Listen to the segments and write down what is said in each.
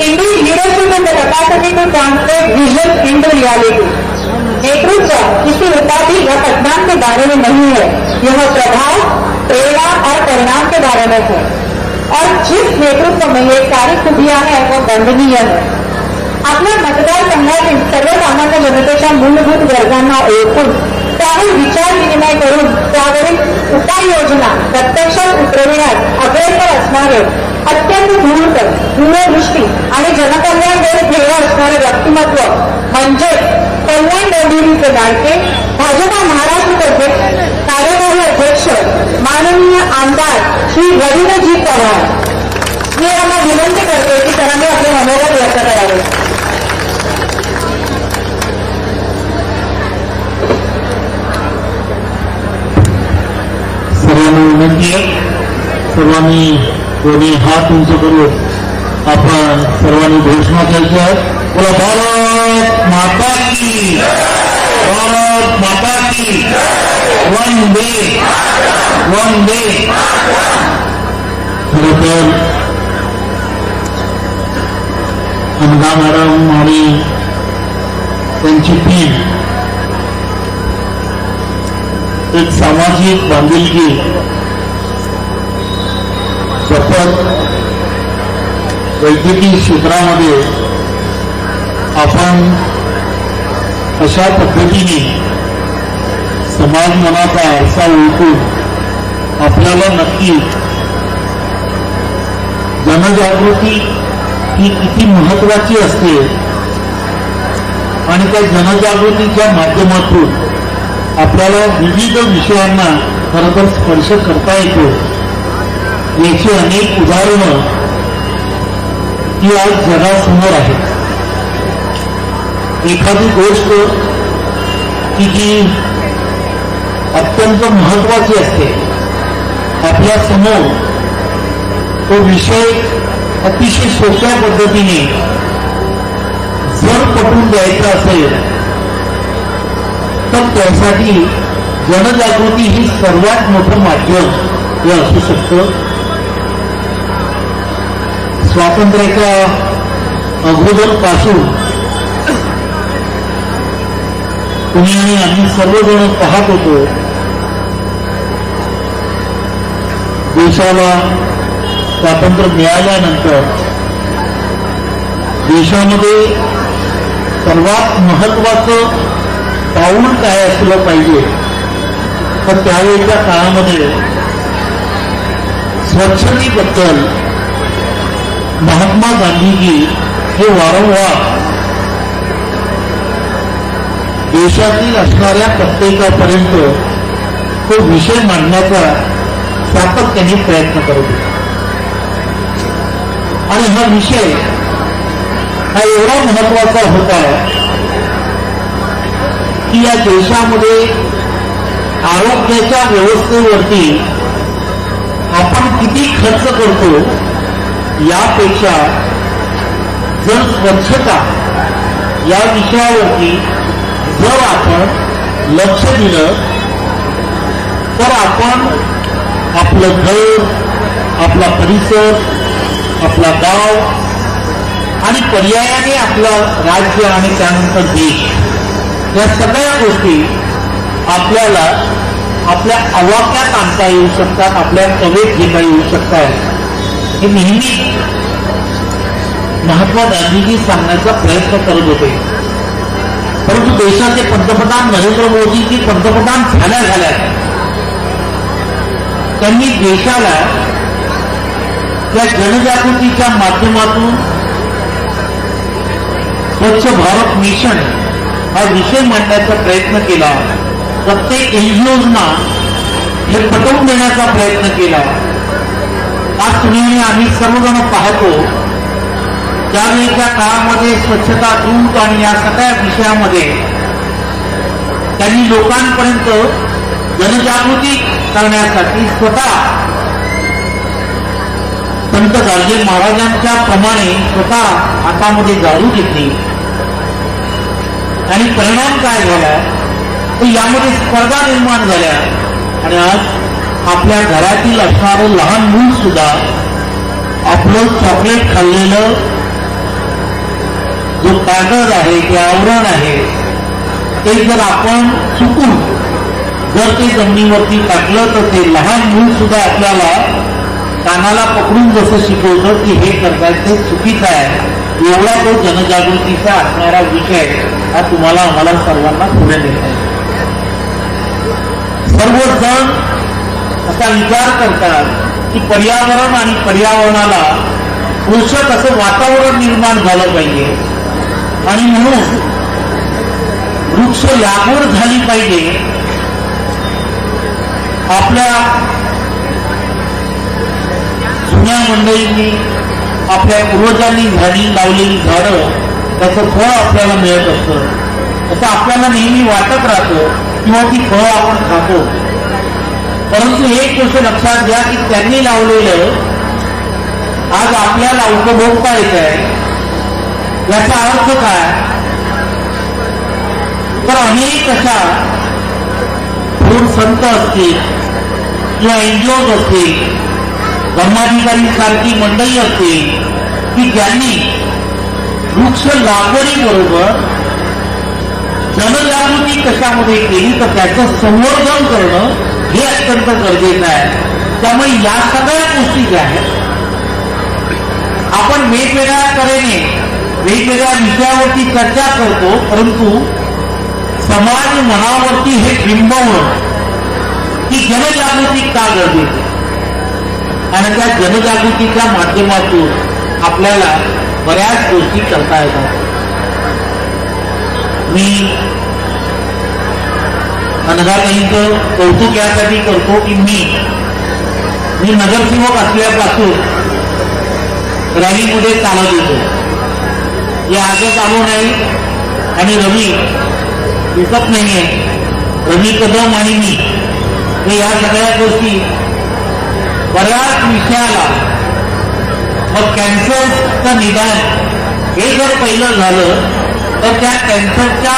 Indeed, leadership is the capacity to translate vision into reality. नेतृत्व किसी उपाधि या पदनाम के बारे में नहीं है। यह प्रभाव प्रेरणा और परिणाम के बारे में है। और जिस नेतृत्व में ये सारी खूबियाँ हैं वो वंदनीय है। आपल्या मतदारसंघातील सर्वसामान्य जनतेच्या मूलभूत गरजांना ओळखून त्यावर विचार विनिमय करून त्यावरील उपाययोजना प्रत्यक्षात उतरविण्यात अग्रेसर असणारे अत्यंत धूर्त दूरदृष्टी आणि जनकल्याणकडे ध्येय असणारे व्यक्तिमत्व. म्हणजे कल्याण डोंबिवलीचे लाडके भाजपा महाराष्ट्रतर्फे कार्यकारी अध्यक्ष माननीय आमदार श्री रवींद्रजी पवार. मी यांना विनंती करते की त्यांनी आपले मनोगत व्यक्त करावे सर्वांना विनंती सर्वांनी कोणी हात उंच करून आपण सर्वांनी घोषणा द्यायची आहे. बोला भारत माता की भारत माता की. One day one day. खरं तर अनघा मॅडम आणि त्यांची टीम एक सामाजिक बांधिलकी जपत वैद्यकीय क्षेत्रामध्ये आपण अशा पद्धतीने समाज मनाचा आरसा ओळखून आपल्याला नक्की जनजागृती ही किती महत्वाची असते आणि त्या जनजागृतीच्या माध्यमातून आपल्याला विविध विषयांना खरं तर स्पर्श करता येतो. याची अनेक उदाहरणं ही आज जगासमोर आहेत. एखादी गोष्ट की जी अत्यंत महत्वाची असते, आपल्या समोर तो विषय अतिशय सोप्या पद्धतीने जर पटवून द्यायचा असेल, तर त्यासाठी जनजागृती ही सर्वात मोठं माध्यम हे असू शकतं. स्वातंत्र्याच्या अगोदरपासून तुम्ही आणि आम्ही सर्वजण पाहत होतो. देशाला स्वातंत्र्य मिळाल्यानंतर देशामध्ये सर्वात महत्वाचं पाऊल काय असलं पाहिजे तर त्यावेळेच्या काळामध्ये स्वच्छतेबद्दल महात्मा गांधीजी हे वारंवार देशातील असणाऱ्या प्रत्येकापर्यंत तो विषय मांडण्याचा सातत्याने प्रयत्न करत होता. आणि हा विषय हा एवढा महत्त्वाचा होता की या देशामध्ये आरोग्याच्या व्यवस्थेवरती आपण किती खर्च करतो यापेक्षा जर स्वच्छता या विषयावरती जर आपण लक्ष दिलं तर आपण आपलं घर आपला परिसर आपला गाव आणि पर्यायाने आपलं राज्य आणि त्यानंतर देश या सगळ्या गोष्टी आपल्याला आपल्या आवाक्यात आणता येऊ शकतात आपल्या कवेत घेता येऊ शकतात. हे नेहमी महात्मा गांधीजी सांगण्याचा प्रयत्न करत होते. परंतु देशाचे पंतप्रधान नरेंद्र मोदीजी पंतप्रधान झाल्या झाल्या. त्यांनी देशाला त्या जनजागृतीच्या माध्यमातून स्वच्छ भारत मिशन हा विषय मांडण्याचा प्रयत्न केला. प्रत्येक एनजीओजना हे पटवून देण्याचा प्रयत्न केला. आज तुम्ही आम्ही सर्वजण पाहतो. त्यावेळीच्या काळामध्ये स्वच्छता दूत आणि या सगळ्या विषयामध्ये त्यांनी लोकांपर्यंत जनजागृती करण्यासाठी स्वतः संत गाडगे महाराजांच्या प्रमाणे स्वतः हातामध्ये जाळू घेतली. आणि परिणाम काय झाला? तर यामध्ये स्पर्धा निर्माण झाल्या. आणि आज आपल्या घरातील असणारं लहान मूल सुद्धा आपलं चॉकलेट खाल्लेलं जो कागद आहे ते आवरण आहे ते जर आपण चुकून जर ते जमिनीवरती टाकलं तर ते लहान मूल सुद्धा आपल्याला कानाला पकडून जसं शिकवतं की हे करतायत ते चुकीचं आहे. एवढा तो जनजागृतीचा असणारा विषय हा तुम्हाला आम्हाला सर्वांना पुढे देत आहे सर्वजण असा विचार करतात की पर्यावरण आणि पर्यावरणाला पोषक असं वातावरण निर्माण झालं पाहिजे. आणि म्हणून वृक्ष लागवड झाली पाहिजे. आपल्या जुन्या मंडळींनी आपल्या पूर्वजांनी झाडी लावलेली झाडं त्याचं फळ आपल्याला मिळत असतं. असं आपल्याला नेहमी वाटत राहतं किंवा ती फळं आपण खातो. परंतु एक गोष्ट लक्षात घ्या की त्यांनी लावलेलं आज आपल्याला उपभोगता येत आहे. याचा अर्थ काय? तर अनेक अशा थोड संत असतील किंवा एनजीओज असतील धर्माधिकारी सारखी मंडळी असतील की ज्यांनी वृक्ष लागवडीबरोबर जनजागृती कशामध्ये केली तर त्याचं संवर्धन करणं हे अत्यंत गरजेचं आहे. त्यामुळे या सगळ्या गोष्टी ज्या आहेत आपण वेगवेगळ्या तऱ्हेने वेगवेगळ्या विषयावरती चर्चा करतो परंतु समाज मनावरती हे बिंबवणं ही जनजागृती का गरजेची आणि त्या जनजागृतीच्या माध्यमातून आपल्याला बऱ्याच गोष्टी करता येतात. मी अनघाताईंचं हो, कौतुक यासाठी करतो की मी? मी नगरसेवक असल्यापासून रवीमध्ये चालत येतो हे आजच आलो नाही आणि रवी दिसत नाहीये. रवी कदम आणि मी. हे या सगळ्या गोष्टी बऱ्याच विषयाला मग कॅन्सरचं निदान हे जर पहिलं झालं तर त्या कॅन्सरच्या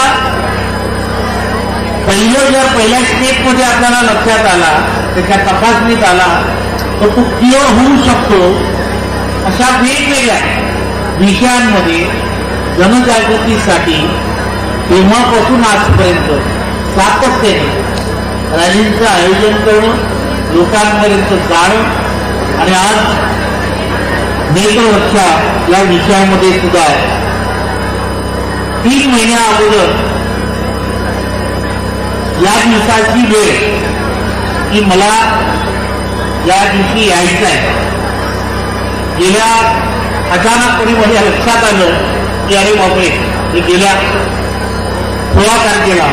पहिलं जर पहिल्या स्टेपमध्ये आपल्याला लक्षात आला त्याच्या तपासणीत आला तर तो क्युअर होऊ शकतो. अशा वेगवेगळ्या विषयांमध्ये जनजागृतीसाठी तेव्हापासून आजपर्यंत सातत्याने रॅलींचं आयोजन करणं लोकांपर्यंत जाणं आणि आज नेत्ररक्षा या विषयामध्ये सुद्धा आहे. तीन महिन्या अगोदर या दिवसाची वेळ की मला या दिवशी यायचं आहे. गेल्या अचानकपणे माझ्या लक्षात आलं की अरे बापरे मी गेल्या सोळा तारखेला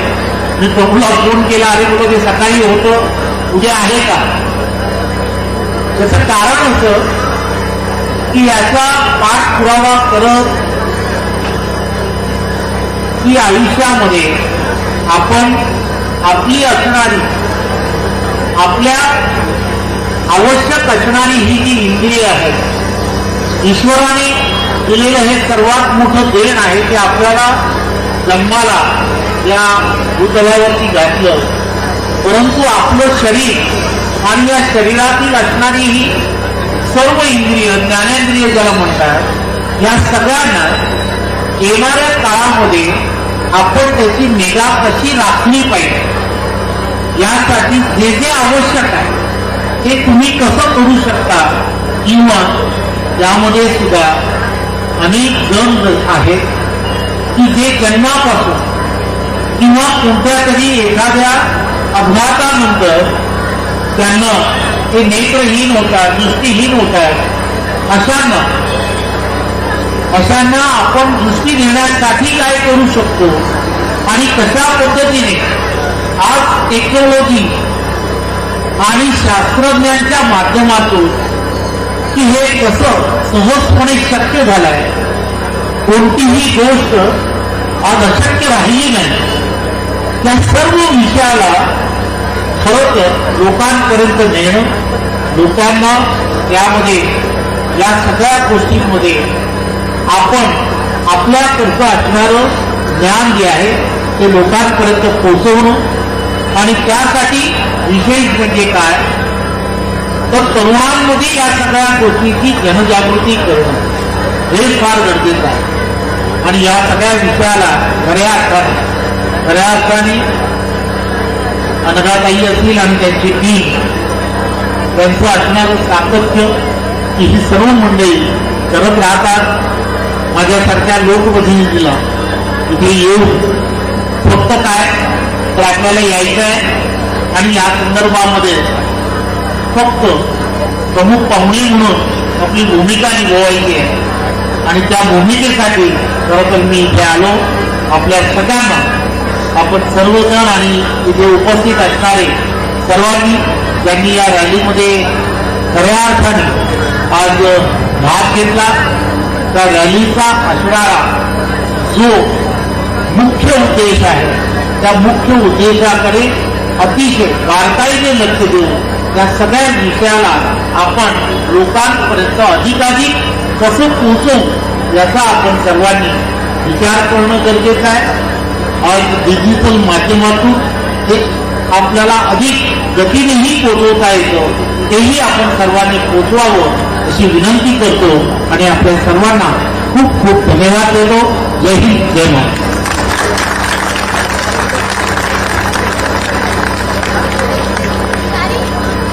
मी प्रभूला फोन केला अरे मुलं ते सकाळी होतं उद्या आहे का? त्याचं कारण असं की याचा पाठपुरावा करत की आयुष्यामध्ये आपण आपली असणारी आपल्या आवश्यक असणारी ही जी इंद्रिय आहे ईश्वराने दिलेलं हे सर्वात मोठं देण आहे ते आपल्याला जन्माला या भूतलावरती घातलं. परंतु आपलं शरीर आणि या शरीरातील असणारी ही सर्व इंद्रिय ज्ञानेंद्रिय ज्याला म्हणतात या सगळ्यांना येणाऱ्या काळामध्ये आपण त्याची निगा कशी राखली पाहिजे? यासाठी जे जे आवश्यक आहे ते तुम्ही कसं करू शकता? किंवा त्यामध्ये सुद्धा अनेक जण आहेत की जे जन्मापासून किंवा कोणत्या तरी एखाद्या अपघातानंतर त्यांना ते नेत्रहीन होतात दृष्टीहीन होतात अशांना अशांना आपण दृष्टी घेण्यासाठी काय करू शकतो? आणि कशा पद्धतीने? आज टेक्नॉलॉजी आणि शास्त्रज्ञांच्या माध्यमातून की हे कसं सहजपणे शक्य झालं आहे कोणतीही गोष्ट आज अशक्य राहिली नाही. त्या सर्व विषयाला खरं तर लोकांपर्यंत नेणं लोकांना त्यामध्ये या सगळ्या गोष्टींमध्ये आपण आपल्याकडचं असणारं ज्ञान जे आहे ते लोकांपर्यंत पोचवणं आणि त्यासाठी विशेष म्हणजे काय? तर तरुणांमध्ये या सगळ्या गोष्टीची जनजागृती करणं हे फार गरजेचं आहे. आणि या सगळ्या विषयाला खऱ्या अर्थाने खऱ्या अर्थाने अनघाताई असतील आणि त्यांची टीम त्यांचं असणारं सातत्य की ही सर्व मंडळी करत राहतात. माझ्यासारख्या लोकप्रतिनिधीला इथे येऊन फक्त काय तर आपल्याला यायचं आहे आणि या संदर्भामध्ये फक्त प्रमुख पाहुणे म्हणून आपली भूमिका निभवायची आहे. आणि त्या भूमिकेसाठी खरं तर मी इथे आलो. आपल्या सगळ्यांना आपण सर्वजण आणि इथे उपस्थित असणारे सर्वांनी ज्यांनी या रॅलीमध्ये खऱ्या अर्थाने आज भाग घेतला. त्या रॅलीचा असणारा जो मुख्य उद्देश आहे त्या मुख्य उद्देशाकडे अतिशय बारकाईने लक्ष देऊन या सगळ्या विषयाला आपण लोकांपर्यंत अधिकाधिक कसं पोहोचवू याचा आपण सर्वांनी विचार करणं गरजेचं आहे. आज डिजिटल माध्यमातून हे आपल्याला अधिक गतीनेही पोचवता येतं तेही आपण सर्वांनी पोचवावं अशी विनंती करतो आणि आपल्या सर्वांना खूप खूप धन्यवाद देतो. जय हिंद जय महाराष्ट्र.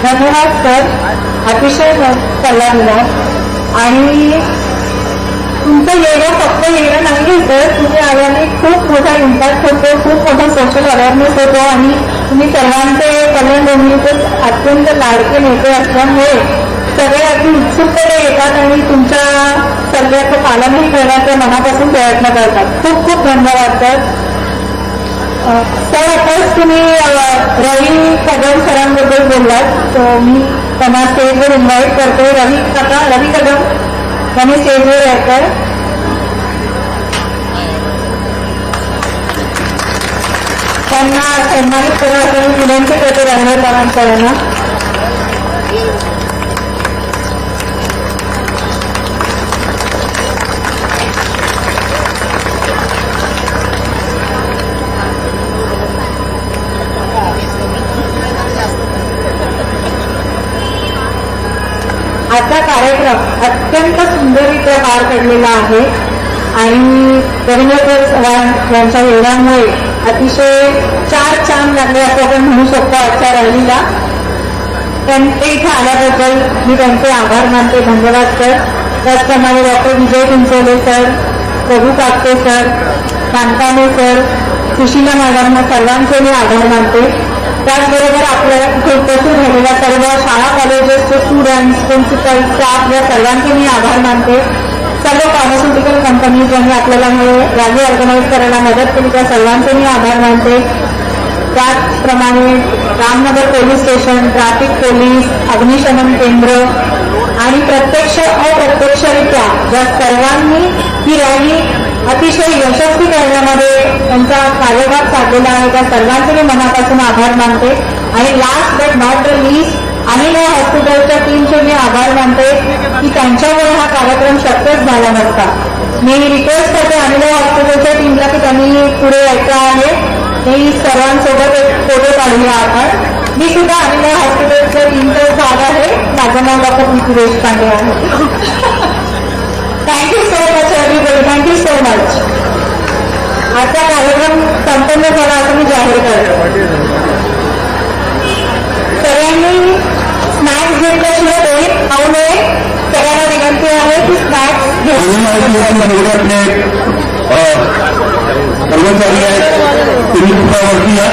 धन्यवाद सर अतिशय सल्ला दिला. आणि तुमचं येणं फक्त येणं नाही सर. तुम्ही आल्याने खूप मोठा इम्पॅक्ट होतो खूप मोठा सोशल अवेअरनेस होतो आणि तुम्ही सर्वांचे कल्याण डोंबिवलीचे अत्यंत लाडके नेते असल्यामुळे सगळे अगदी उत्सुकतेने येतात आणि तुमच्या सल्ल्याचं पालनही करण्याचा मनापासून प्रयत्न करतात. खूप खूप धन्यवाद सर. सर आताच तुम्ही रवी कदम सरांबद्दल बोललात. तर मी त्यांना स्टेजवर इन्व्हाइट करते. रवी काका रवी कदम. त्यांनी स्टेजवर यायचं त्यांना सन्मानित करा असं मी विनंती करते रंगत अत्यंत सुंदररित्या पार पडलेला आहे. आणि रवींद्रकर यांच्या योगामुळे अतिशय चार चांद लागले असं आपण म्हणू शकतो आजच्या रॅलीला. त्यांचे इथे आल्याबद्दल मी त्यांचे आभार मानते. धन्यवाद सर. त्याचप्रमाणे doctor Vijay Chincholey sir. Prabhu Kapte sir. कांताने sir. Sushila मॅडमना सर्वांचे मी आभार मानते. त्याचबरोबर आपल्याला इथे उपस्थित झालेल्या सर्व शाळा कॉलेजेसचे स्टुडंट्स प्रिन्सिपल स्टाफ या सर्वांचे मी आभार मानते. सर्व फार्मास्युटिकल कंपनीज ज्यांनी आपल्याला हे रॅली ऑर्गनाईज करायला मदत केली त्या सर्वांचे मी आभार मानते. त्याचप्रमाणे Ramnagar police station traffic police अग्निशमन केंद्र आणि प्रत्यक्ष अप्रत्यक्षरित्या ज्या सर्वांनी ही रॅली अतिशय यशस्वी करण्यामध्ये त्यांचा कार्यभाग साधलेला आहे त्या सर्वांचे मी मनापासून आभार मानते. आणि last but not the least Anil हॉस्पिटलच्या टीमचे मी आभार मानते की त्यांच्यामुळे हा कार्यक्रम शक्यच झाला नसता. मी रिक्वेस्ट करते अनिला हॉस्पिटलच्या टीमला की त्यांनी पुढे यायचं आहे. मी सर्वांसोबत एक फोटो काढूया आपण. मी सुद्धा अनिला हॉस्पिटलच्या टीमचा भाग आहे. माझं नाव डॉक्टर देशपांडे आहे thank you so much everybody thank you so much आजचा कार्यक्रम संपन्न झाला असं मी जाहीर करते. सगळ्यांनी स्नॅक्स घेतल्याशिवाय कोणी खाऊ नये. सगळ्यांना विनंती आहे की स्नॅक्स घेऊन कर्मचारी आहेत तुम्ही वरती या.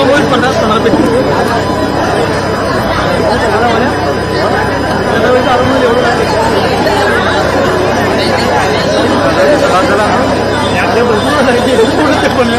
मुंबई स्पर्धा समर्पित पण